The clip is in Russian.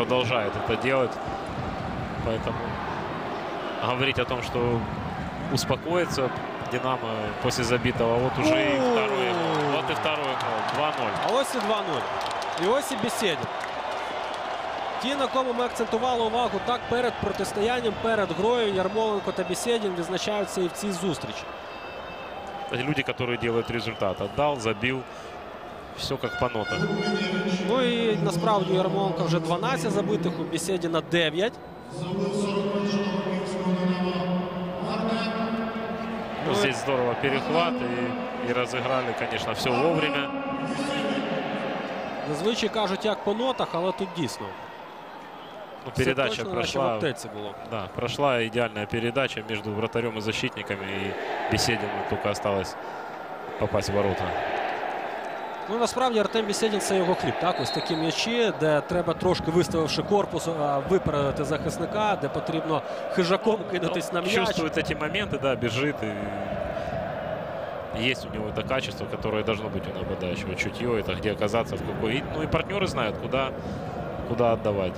продолжает это делать. Поэтому говорить о том, что успокоится Динамо после забитого, вот уже и второй гол. Вот и второй гол. 2-0. А ось і 2-0. І ось і Бесєдін. Ті, на кому ми акцентували увагу так перед протистоянням, перед грою Ярмоленко та Бесєдін відзначаються і в цій зустрічі. Это люди, которые делают результат. Отдал, забил. Все как по нотах. Ну і насправді у Ярмоленка вже 12 забитих, у Бесєдіна 9. Ну, здесь здорово перехват и, и разыграли, конечно, все вовремя. Зазвичай кажуть, як по нотах, але тут дійсно. Ну, Все передача точно, наче в прошла. аптеці було. Да, прошла идеальная передача между вратарем и защитниками. И Беседину только осталось попасть в ворота. Ну насправді Артем Бесєдін це його хліб. Так, ось такі м'ячі, де треба трошки виставивши корпус, а, випередити захисника, де потрібно хижаком кинутись на м'яч. Чувствует эти моменты, да, бежит. И есть у него это качество, которое должно быть у нападающего. Чутье, это где оказаться, в какой. и- Ну и партнеры знают, куда, куда отдавать.